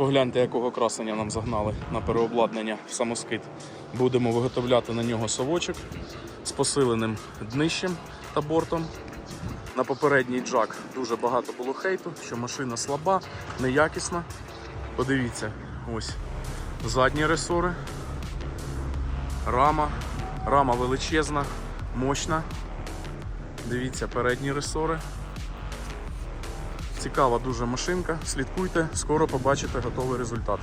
Погляньте, якого красення нам загнали на переобладнання в самоскид. Будемо виготовляти на нього совочок з посиленим днищем та бортом. На попередній джак дуже багато було хейту, що машина слаба, неякісна. Подивіться, ось задні ресори, рама, рама величезна, мощна. Дивіться, передні ресори. Цікава дуже машинка. Слідкуйте, скоро побачите готовий результат.